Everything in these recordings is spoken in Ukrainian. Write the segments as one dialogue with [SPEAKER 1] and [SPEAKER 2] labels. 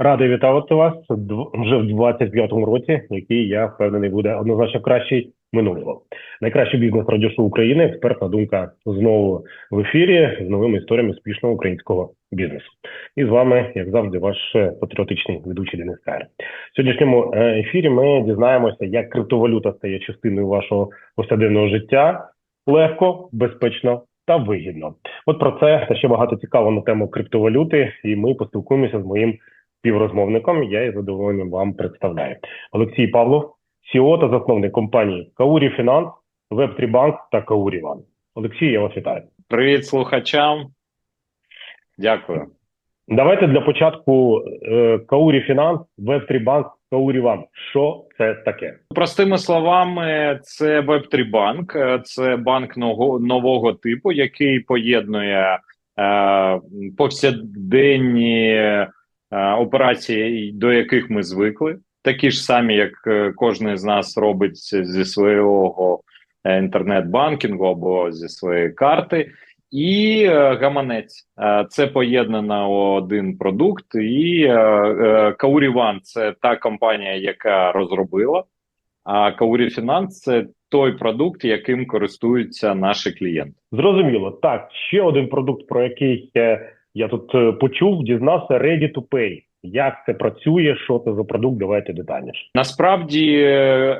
[SPEAKER 1] Радий вітати вас вже в 25-му році, який я впевнений буде однозначно кращий минулого. Найкращий бізнес радіошоу України. Експертна думка знову в ефірі з новими історіями успішного українського бізнесу. І з вами, як завжди, ваш патріотичний ведучий Денис Кайр. В сьогоднішньому е, ефірі ми дізнаємося, як криптовалюта стає частиною вашого повсякденного життя легко, безпечно та вигідно. От про це ще багато цікаво на тему криптовалюти, і ми поспілкуємося з моїм співрозмовником. Я із задоволенням вам представляю Олексій Павлов, CEO та засновник компанії Каурі Фінанс, Web3 Bank та Каурі Ван. Олексій, я вас вітаю.
[SPEAKER 2] Привіт слухачам. Дякую.
[SPEAKER 1] Давайте для початку е, Каурі Фінанс, Web3 Bank, Каурі Ван. Що це таке?
[SPEAKER 2] Простими словами, це Web3 банк, е, це банк нового, типу, який поєднує е, повсякденні операції, до яких ми звикли, такі ж самі, як е, кожен з нас робить зі свого е, інтернет-банкінгу або зі своєї карти. І е, гаманець це поєднано один продукт, і Kauri – це та компанія, яка розробила. А Kauri Finance – це той продукт, яким користуються наші клієнти.
[SPEAKER 1] Зрозуміло. Так, ще один продукт, про який я тут е, почув, дізнався Ready to Pay. Як це працює? Що це за продукт? Давайте детальніше.
[SPEAKER 2] Насправді е,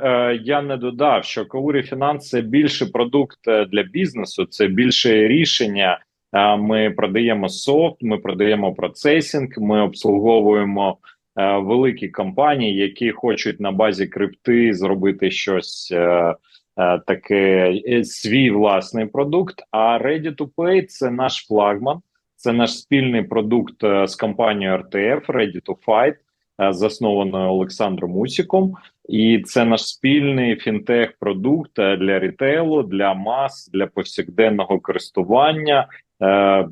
[SPEAKER 2] е, я не додав, що Kauri Finance – це більше продукт для бізнесу, це більше рішення. Ми продаємо софт, ми продаємо процесінг, ми обслуговуємо великі компанії, які хочуть на базі крипти зробити щось таке, свій власний продукт. А Ready to Pay – це наш флагман, це наш спільний продукт е, з компанією RTF Ready to Fight, е, заснованою Олександром Усіком. І це наш спільний фінтех-продукт е, для рітейлу, для мас, для повсякденного користування. Е,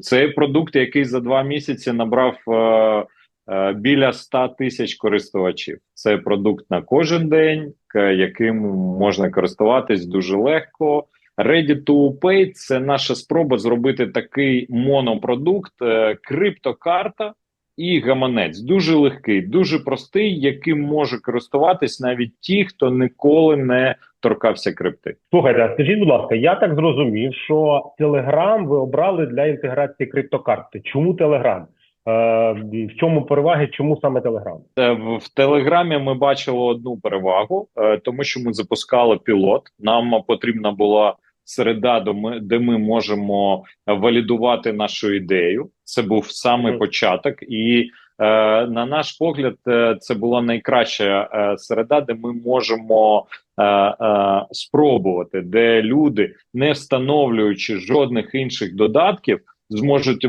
[SPEAKER 2] Цей продукт, який за два місяці набрав біля 100 тисяч користувачів. Це продукт на кожен день, яким можна користуватись дуже легко. Ready to Pay – це наша спроба зробити такий монопродукт, е, криптокарта і гаманець. Дуже легкий, дуже простий, яким може користуватись навіть ті, хто ніколи не торкався крипти.
[SPEAKER 1] Слухайте, а скажіть, будь ласка, я так зрозумів, що Telegram ви обрали для інтеграції криптокарти. Чому Telegram? Е, в чому переваги? Чому саме
[SPEAKER 2] В в Телеграмі ми бачили одну перевагу, е, тому що ми запускали пілот. Нам потрібна була середа, де ми, можемо валідувати нашу ідею. Це був саме початок, і е, на наш погляд, е, це була найкраща е, середа, де ми можемо е, е, спробувати, де люди, не встановлюючи жодних інших додатків, зможуть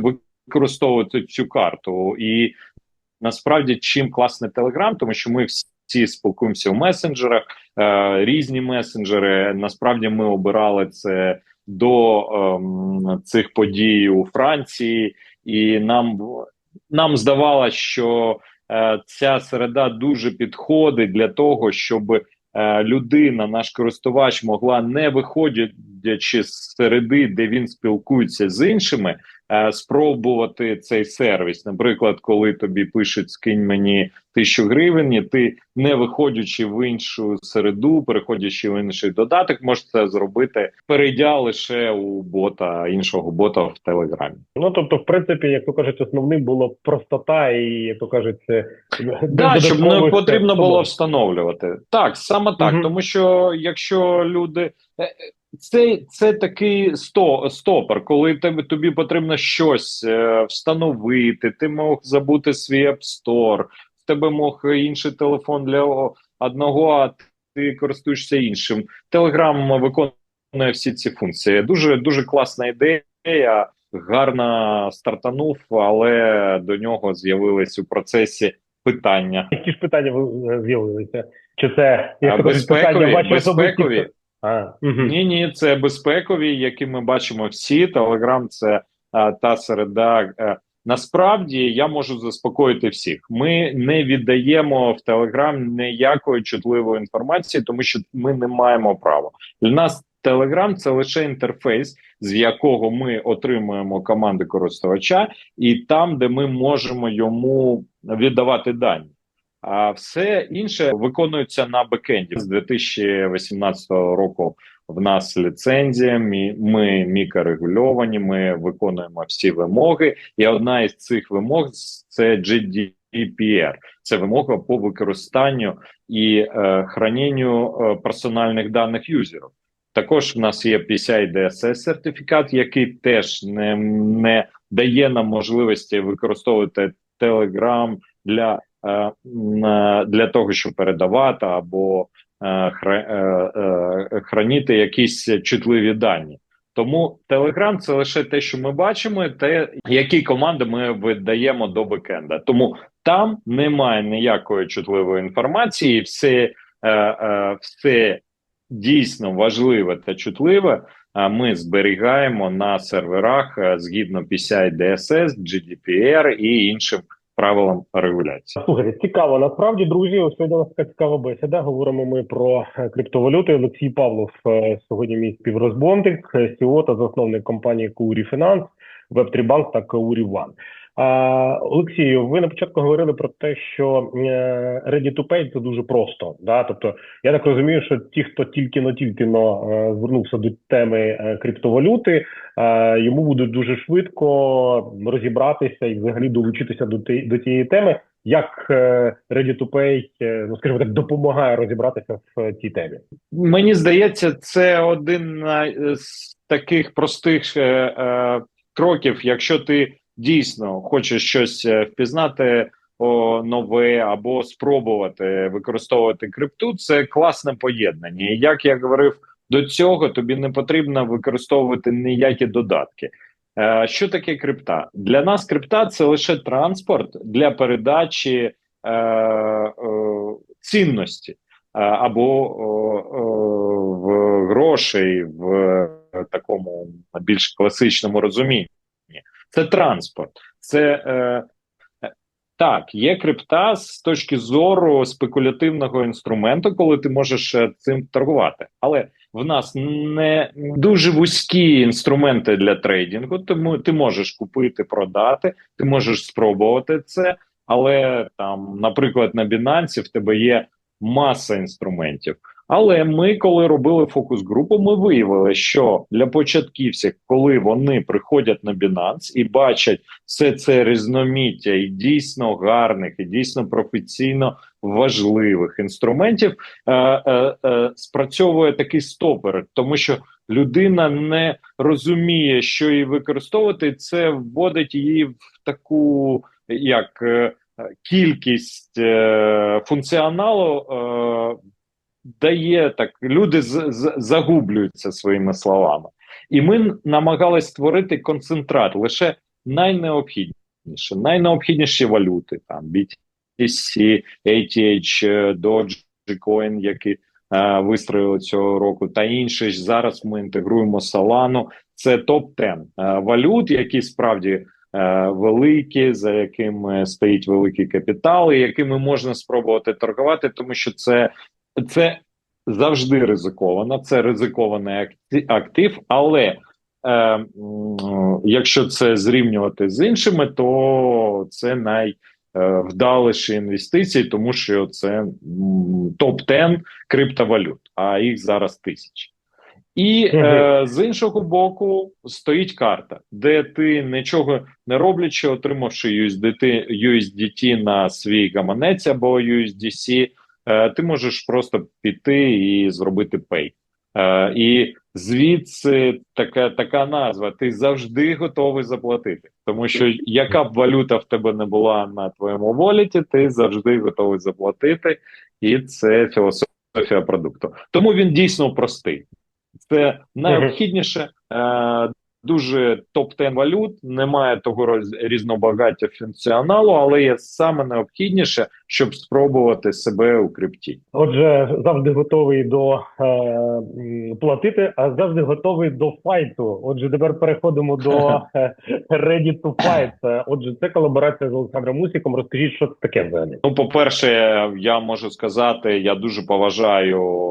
[SPEAKER 2] використовувати цю карту. І насправді чим класний Телеграм, тому що ми всі спілкуємося в месенджерах, е, різні месенджери. Насправді ми обирали це до ем, цих подій у Франції, і нам, нам здавалося, що е, ця середа дуже підходить для того, щоб е, людина, наш користувач, могла не виходячи з середи, де він спілкується з іншими е, спробувати цей сервіс. Наприклад, коли тобі пишуть скинь мені тисячу гривень, і ти не виходячи в іншу середу, переходячи в інший додаток, можеш це зробити, перейдя лише у бота іншого бота в телеграмі.
[SPEAKER 1] Ну тобто, в принципі, як то кажуть, основним було простота і як то кажуть, це
[SPEAKER 2] Да, щоб не потрібно було встановлювати. Так, саме так.
[SPEAKER 1] Мгм.
[SPEAKER 2] Тому що якщо люди. Це, це такий сто, стопор, коли тебе тобі потрібно щось е, встановити, ти мог забути свій App Store, в тебе мог інший телефон для одного, а ти користуєшся іншим. Telegram виконує всі ці функції. Дуже дуже класна ідея, гарно стартанув, але до нього з'явились у процесі питання.
[SPEAKER 1] Які ж питання е, з'явилися? Чи це як кажуть, питання
[SPEAKER 2] безпекові, Ні, ні, це безпекові, які ми бачимо всі. Телеграм це а, та середа. е, Насправді я можу заспокоїти всіх. Ми не віддаємо в Телеграм ніякої чутливої інформації, тому що ми не маємо права. Для нас Телеграм це лише інтерфейс, з якого ми отримуємо команди користувача, і там, де ми можемо йому віддавати дані. А все інше виконується на бекенді з 2018 року. В нас ліцензія, ми мікрорегульовані, ми виконуємо всі вимоги, і одна із цих вимог це GDPR. Це вимога по використанню і е, храненню е, персональних даних юзерів. Також в нас є PCI DSS сертифікат, який теж не, не дає нам можливості використовувати Telegram для, для того, щоб передавати або е, хра- е, е, хранити якісь чутливі дані. Тому Telegram – це лише те, що ми бачимо, те, які команди ми видаємо до бекенда. Тому там немає ніякої чутливої інформації, все, е, е, все дійсно важливе та чутливе. е, Ми зберігаємо на серверах е, згідно PCI DSS, GDPR і іншим правилам регуляції.
[SPEAKER 1] Слухайте, цікаво. Насправді, друзі, ось сьогодні у нас така цікава бесіда. Говоримо ми про е, криптовалюти. Олексій Павлов е, сьогодні мій співрозбонтик, е, CEO та засновник компанії Курі Фінанс, Веб3Банк та Каурі One. Олексію, ви на початку говорили про те, що е, Ready to Pay – це дуже просто. Да? Тобто, я так розумію, що ті, хто тільки но тільки но е, звернувся до теми е, криптовалюти, йому буде дуже швидко розібратися і взагалі долучитися до до цієї теми. Як Ready to Pay, ну скажімо так, допомагає розібратися в цій темі?
[SPEAKER 2] Мені здається, це один з таких простих кроків, якщо ти дійсно хочеш щось е, впізнати о, нове або спробувати використовувати крипту, це класне поєднання. І як я говорив до цього, тобі не потрібно використовувати ніякі додатки. Е, що таке крипта? Для нас крипта це лише транспорт для передачі е, е, цінності. Е, або о, о, в грошей в е, такому більш класичному розумінні. Це транспорт. Це е, е, так, є крипта з точки зору спекулятивного інструменту, коли ти можеш е, цим торгувати. Але в нас не дуже вузькі інструменти для трейдингу, тому ти можеш купити, продати, ти можеш спробувати це. Але там, наприклад, на Binance в тебе є маса інструментів. Але ми, коли робили фокус групу, ми виявили, що для початківців, коли вони приходять на Binance і бачать все це різноманіття і дійсно гарних, і дійсно професійно важливих інструментів, е, е, е, спрацьовує такий стопер, тому що людина не розуміє, що її використовувати, це вводить її в таку як. е, Кількість е, функціоналу е, дає так, люди з, загублюються своїми словами. І ми намагались створити концентрат лише найнеобхідніше, найнеобхідніші валюти, там BTC, ATH, е, Dogecoin, які е, вистроїли цього року, та інші зараз ми інтегруємо Solana. Це топ-10 е, валют, які справді е, великі, за якими стоїть великий капітал, і якими можна спробувати торгувати, тому що це, це завжди ризиковано, це ризикований актив, але е, якщо це зрівнювати з іншими, то це найвдаліші інвестиції, тому що це топ-10 криптовалют, а їх зараз тисячі. І е, з іншого боку стоїть карта, де ти нічого не роблячи, отримавши USDT, USDT на свій гаманець або USDC, е, ти можеш просто піти і зробити пей. Е, і звідси така, така назва: ти завжди готовий заплатити. Тому що яка б валюта в тебе не була на твоєму воліті, ти завжди готовий заплатити, і це філософія продукту. Тому він дійсно простий. Це найобхідніше, е, дуже топ-10 валют, немає того різнобагаття функціоналу, але є саме необхідніше, щоб спробувати себе у крипті.
[SPEAKER 1] Отже, завжди готовий до е, платити, а завжди готовий до файту. Отже, тепер переходимо до е, Ready to Fight. Е, Отже, це колаборація з Олександром Мусіком. Розкажіть, що це таке взагалі?
[SPEAKER 2] Ну, по-перше, я можу сказати, я дуже поважаю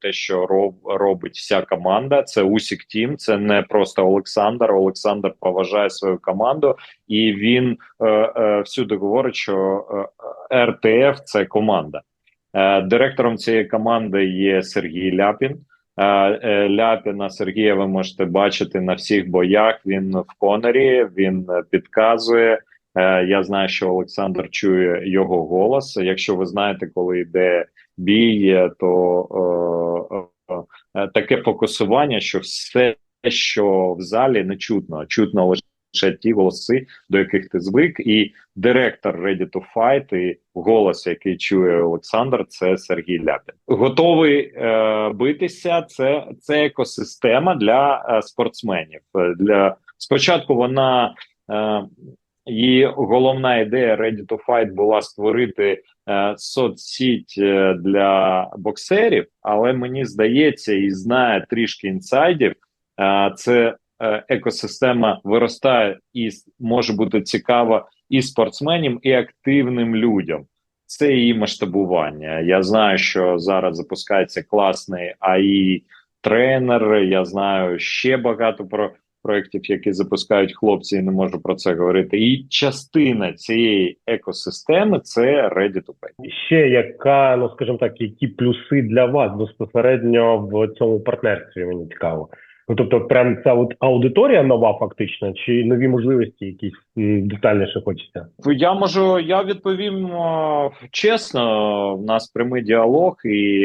[SPEAKER 2] те, що роб, робить вся команда. Це Усік Тім, це не просто Олександр. Олександр. Олександр поважає свою команду, і він е, е, всюди говорить, що е, РТФ це команда. Е, директором цієї команди є Сергій Ляпін. Е, е, Ляпіна Сергія ви можете бачити на всіх боях. Він в конорі, він підказує. Е, Я знаю, що Олександр чує його голос. Якщо ви знаєте, коли йде бій, то е, е, е, таке фокусування, що все, що в залі не чутно, чутно лише ті голоси, до яких ти звик, і директор Ready to Fight, і голос, який чує Олександр, це Сергій Ляпін. Готовий е, битися. Це, це екосистема для е, спортсменів. Для спочатку вона. Е, Її головна ідея Ready to Fight була створити е, соцсіть е, для боксерів, але мені здається, і знає трішки інсайдів. Е, це е, екосистема виростає і може бути цікава і спортсменам, і активним людям. Це її масштабування. Я знаю, що зараз запускається класний АІ тренер. Я знаю ще багато про проєктів, які запускають хлопці, і не можу про це говорити. І частина цієї екосистеми це Ready to Pay.
[SPEAKER 1] Ще яка, ну скажімо так, які плюси для вас безпосередньо в цьому партнерстві? Мені цікаво. Ну тобто, прям ця от аудиторія нова, фактично, чи нові можливості, якісь детальніше хочеться?
[SPEAKER 2] Я можу, я відповім чесно. У нас прямий діалог, і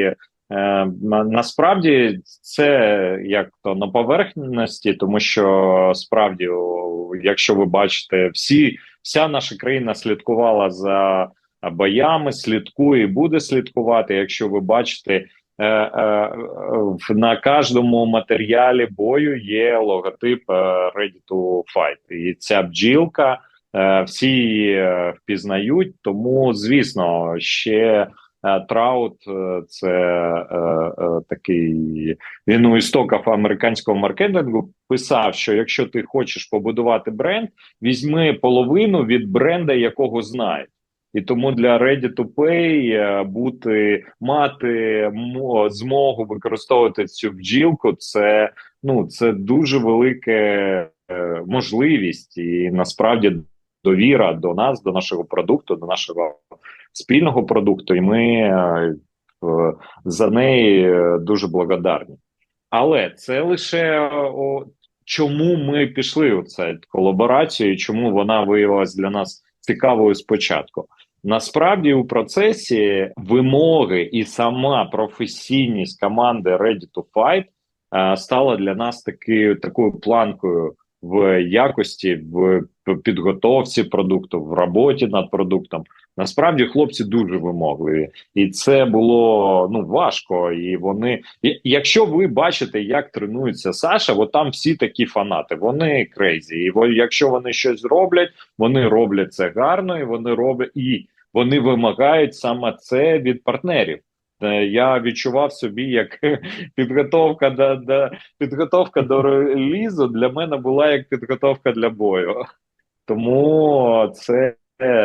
[SPEAKER 2] е, насправді це як то на поверхності, тому що справді, якщо ви бачите, всі вся наша країна слідкувала за боями, слідкує і буде слідкувати. Якщо ви бачите. Е, е, На кожному матеріалі бою є логотип е, Ready to Fight. І ця бджілка всі впізнають. Тому, звісно, ще Траут це такий він у істоках американського маркетингу писав, що якщо ти хочеш побудувати бренд, візьми половину від бренда, якого знають. І тому для Ready to Pay е, бути мати змогу використовувати цю бджілку, це ну це дуже велика е, можливість, і насправді довіра до нас, до нашого продукту, до нашого спільного продукту, і ми е, за неї дуже благодарні. Але це лише о, чому ми пішли у цю колаборацію, чому вона виявилась для нас цікавою спочатку. Насправді у процесі вимоги і сама професійність команди Ready to Fight е, стала для нас таки, такою планкою в якості, в підготовці продукту, в роботі над продуктом. Насправді хлопці дуже вимогливі, і це було ну важко. І вони, якщо ви бачите, як тренується Саша, от там всі такі фанати, вони крейзі. І якщо вони щось роблять, вони роблять це гарно, і вони роблять і вони вимагають саме це від партнерів. Е, Я відчував собі, як підготовка до, до підготовка до релізу для мене була як підготовка для бою. Тому це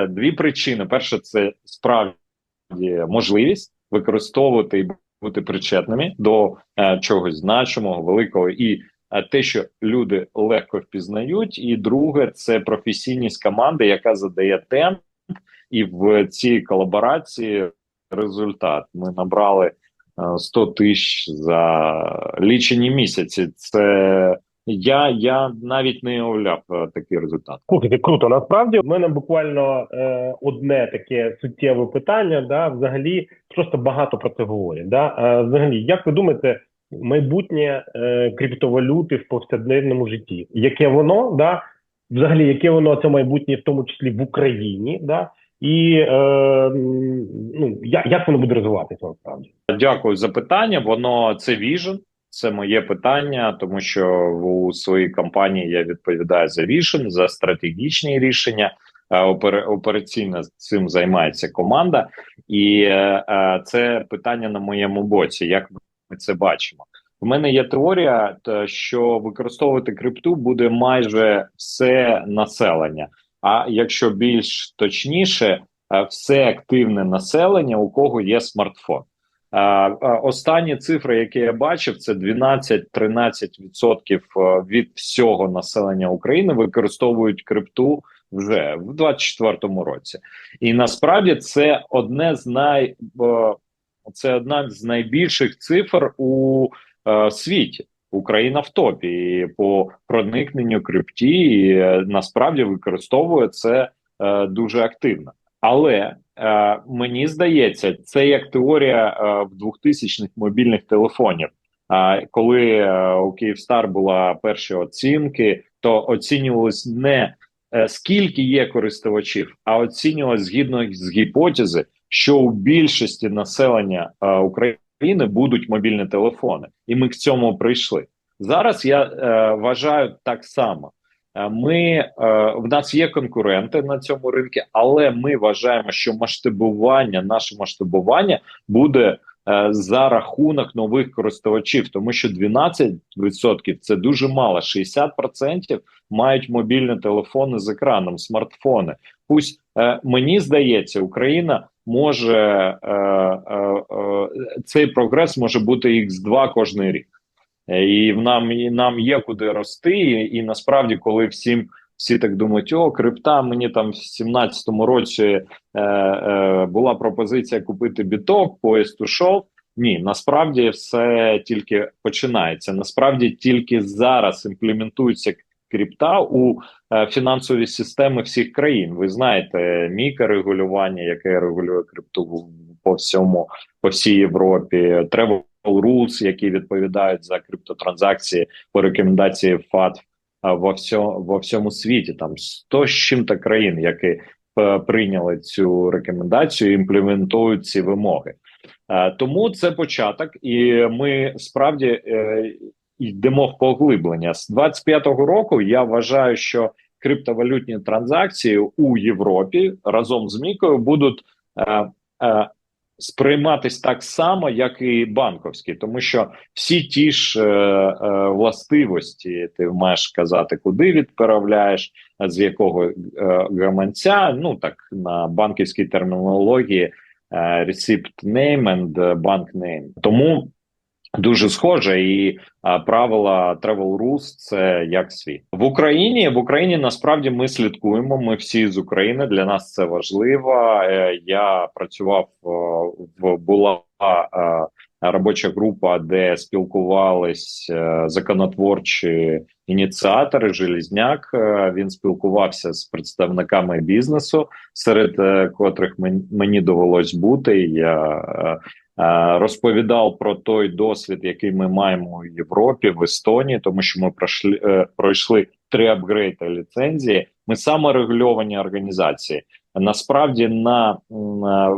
[SPEAKER 2] дві причини: перше, це справді можливість використовувати і бути причетними до е, чогось значимого, великого, і е, те, що люди легко впізнають. І друге, це професійність команди, яка задає темп, і в цій колаборації результат. Ми набрали е, 100 тисяч за лічені місяці. Це я, я навіть не уявляв е, такий результат.
[SPEAKER 1] Слухайте, круто. Насправді в мене буквально е, одне таке суттєве питання. Да, взагалі просто багато про це говорять. Да? Е, взагалі, як ви думаєте, майбутнє е, криптовалюти в повсякденному житті? Яке воно да? Взагалі, яке воно це майбутнє, в тому числі в Україні, да? І е, ну як, як воно буде розвиватися насправді?
[SPEAKER 2] Дякую за питання. Воно це віжен. Це моє питання, тому що у своїй компанії я відповідаю за віжен, за стратегічні рішення. Е, Операційно цим займається команда, і е, е, це питання на моєму боці. Як ми це бачимо? У мене є теорія, що використовувати крипту буде майже все населення. А якщо більш точніше, все активне населення, у кого є смартфон. Останні цифри, які я бачив, це 12-13% від всього населення України використовують крипту вже в 24-му році, і насправді це одне з най е, це одна з найбільших цифр у е, світі. Україна в топі і по проникненню крипті і, е, насправді використовує це е, дуже активно. Але е, мені здається, це як теорія е, в 2000-х мобільних телефонів. А коли е, у Київстар була перші оцінки, то оцінювалось не е, скільки є користувачів, а оцінювалось згідно з гіпотези, що у більшості населення е, України будуть мобільні телефони, і ми к цьому прийшли. Зараз я е, вважаю так само. Е, Ми е, в нас є конкуренти на цьому ринку, але ми вважаємо, що масштабування, наше масштабування буде е, за рахунок нових користувачів, тому що 12% – це дуже мало. 60% мають мобільні телефони з екраном, смартфони. Пусть мені здається, Україна може цей прогрес може бути x2 кожний рік. Е, І в нам і нам є куди рости, і, і насправді, коли всім всі так думають, о, крипта, мені там в 17-му році е, е, була пропозиція купити біток, поїзд ушов. Ні, насправді все тільки починається. Насправді тільки зараз імплементується крипта у е, фінансові системи всіх країн. Ви знаєте, міка регулювання, яке регулює крипту по всьому, по всій Європі, Travel Rules, які відповідають за криптотранзакції по рекомендації ФАТ во всьому, во всьому світі. Там 100 з чим-то країн, які е, прийняли цю рекомендацію, імплементують ці вимоги. Е, Тому це початок, і ми справді е, йдемо в поглиблення. З 25-го року я вважаю, що криптовалютні транзакції у Європі разом з Мікою будуть сприйматись так само, як і банковські, тому що всі ті ж е, е, властивості ти маєш казати, куди відправляєш, з якого е, гаманця. Ну так на банківській термінології е, receipt name and е, bank name. Тому дуже схоже, і а, правила Travel Rules це як світ в Україні. В Україні насправді ми слідкуємо. Ми всі з України. Для нас це важливо. Е, Я працював е, в була е, робоча група, де спілкувались законотворчі ініціатори. Желізняк він спілкувався з представниками бізнесу, серед котрих мен- мені довелось бути. Я розповідав про той досвід, який ми маємо у Європі, в Естонії, тому що ми пройшли е, пройшли три апгрейди ліцензії. Ми саморегульовані організації. Насправді на е,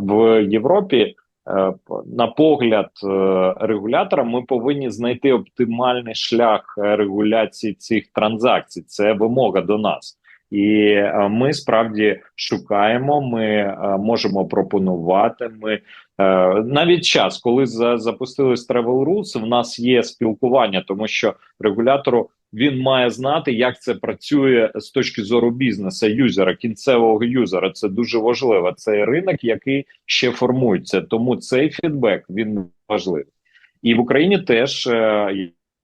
[SPEAKER 2] в Європі. е, На погляд е, регулятора, ми повинні знайти оптимальний шлях е, регуляції цих транзакцій. Це вимога до нас, і е, ми справді шукаємо. Ми е, можемо пропонувати. Ми Е, навіть час, коли за, запустились Travel Rules, в нас є спілкування, тому що регулятору він має знати, як це працює з точки зору бізнесу, юзера, кінцевого юзера. Це дуже важливо. Це ринок, який ще формується. Тому цей фідбек він важливий. І в Україні теж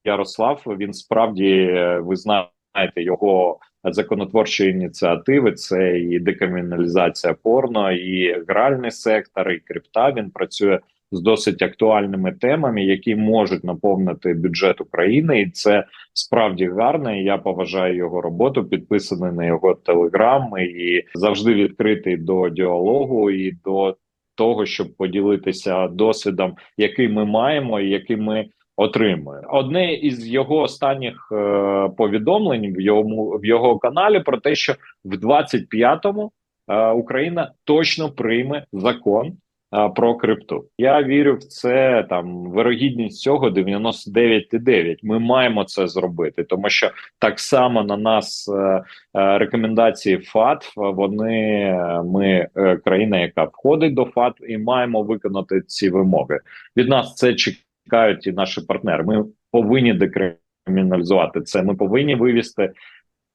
[SPEAKER 2] Ярослав він справді ви знаєте його законотворчої ініціативи. Це і декриміналізація порно, і гральний сектор, і крипта. Він працює з досить актуальними темами, які можуть наповнити бюджет України, і це справді гарно. і Я поважаю його роботу. Підписаний на його телеграм і завжди відкритий до діалогу і до того, щоб поділитися досвідом, який ми маємо, і який ми отримує одне із його останніх е, повідомлень в йому в його каналі про те, що в 25-му е, Україна точно прийме закон е, про крипту. Я вірю в це. Там вирогідність цього 99,9. Ми маємо це зробити, тому що так само на нас е, е, рекомендації ФАТФ. Вони ми е, країна, яка входить до ФАТ, і маємо виконати ці вимоги. Від нас це чекає чекають і наші партнери. Ми повинні декриміналізувати це. Ми повинні вивести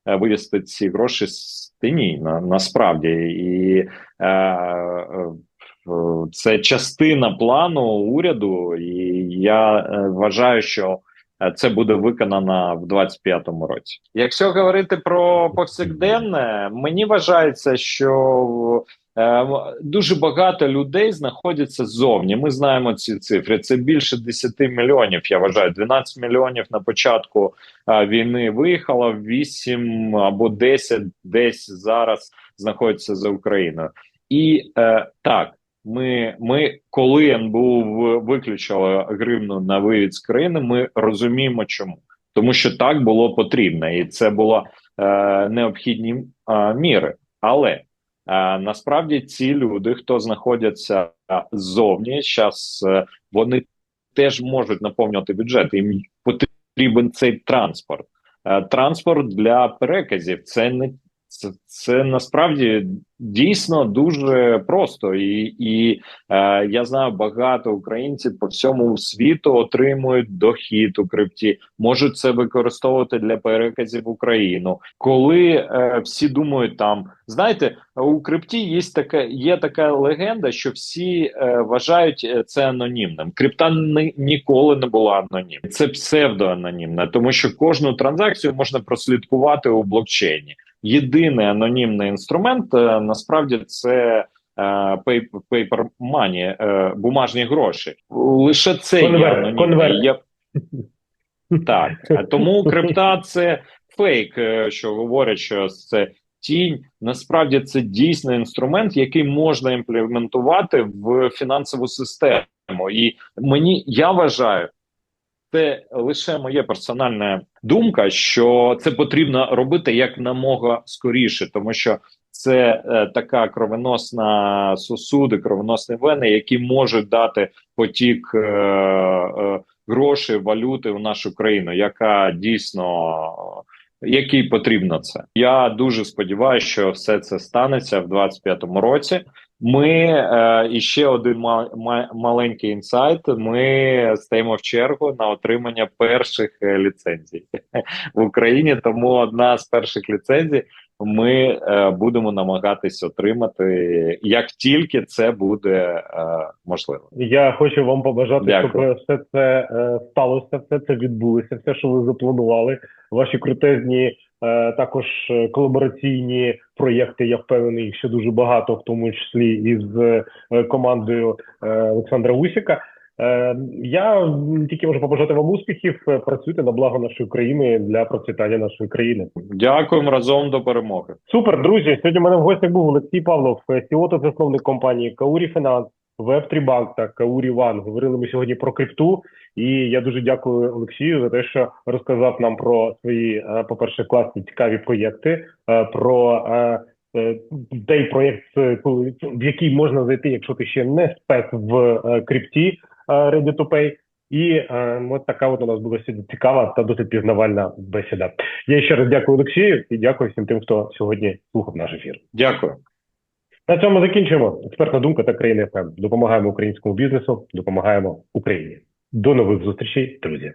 [SPEAKER 2] е, вивести ці гроші з тіні на насправді і е, е, це частина плану уряду, і я е, вважаю, що це буде виконано в 25-му році. Якщо говорити про повсякденне, мені вважається, що дуже багато людей знаходяться ззовні. Ми знаємо ці цифри. Це більше 10 мільйонів. Я вважаю, 12 мільйонів на початку е, війни виїхало, 8 або 10 десь зараз знаходяться за Україною. І е, так, ми, ми, коли НБУ в- виключило гривну на вивід з країни, ми розуміємо, чому. Тому що так було потрібно, і це було е, необхідні е, міри. Але е, насправді ці люди, хто знаходяться е, ззовні, зараз е, вони теж можуть наповнювати бюджет. Їм потрібен цей транспорт. Е, транспорт для переказів це не це, це насправді дійсно дуже просто, і, і е, я знаю багато українців по всьому світу отримують дохід у крипті, можуть це використовувати для переказів в Україну. Коли е, всі думають там, знаєте, у крипті є така є така легенда, що всі е, вважають е, це анонімним. Крипта ні, ніколи не була анонімним. Це псевдоанонімна, тому що кожну транзакцію можна прослідкувати у блокчейні єдиний анонімний інструмент е, насправді це е, paper money, е, бумажні гроші. Лише це є
[SPEAKER 1] Конверт.
[SPEAKER 2] Я... Так, тому крипта це фейк, е, що говорять, що це тінь. Насправді це дійсно інструмент, який можна імплементувати в фінансову систему. І мені я вважаю, це лише моя персональна думка, що це потрібно робити як намога скоріше, тому що це е, така кровоносна сосуди, кровоносні вени, які можуть дати потік е, е, грошей, валюти в нашу країну, яка дійсно якій потрібно це. Я дуже сподіваюся, що все це станеться в 25-му році. Ми е, і ще один ма- ма- маленький інсайт. Ми стаємо в чергу на отримання перших е, ліцензій в Україні. Тому одна з перших ліцензій ми е, будемо намагатись отримати, як тільки це буде е, можливо.
[SPEAKER 1] Я хочу вам побажати,
[SPEAKER 2] Дякую.
[SPEAKER 1] щоб все це е, сталося, все це відбулося, все, що ви запланували. Ваші крутезні також е, колабораційні проєкти. Я впевнений, їх ще дуже багато, в тому числі із е, командою е, Олександра Усіка. Е, я тільки можу побажати вам успіхів. Е, Працюйте на благо нашої країни для процвітання нашої країни.
[SPEAKER 2] Дякуємо разом до перемоги.
[SPEAKER 1] Супер, друзі. Сьогодні у мене в гостях був Олексій Павлов, CEO та засновник компанії Каурі Фінанс, Web3 Bank та Каурі Ван. Говорили ми сьогодні про крипту, і я дуже дякую Олексію за те, що розказав нам про свої, е, по-перше, класні цікаві проєкти, е, про е, той проєкт, в який можна зайти, якщо ти ще не спец в крипті Ready to Pay. І е, от така от у нас була сьогодні цікава та досить пізнавальна бесіда. Я ще раз дякую Олексію і дякую всім тим, хто сьогодні слухав наш ефір.
[SPEAKER 2] Дякую.
[SPEAKER 1] На цьому закінчуємо. Експертна думка та країни ФМ. Допомагаємо українському бізнесу, допомагаємо Україні. До нових зустрічей, друзі.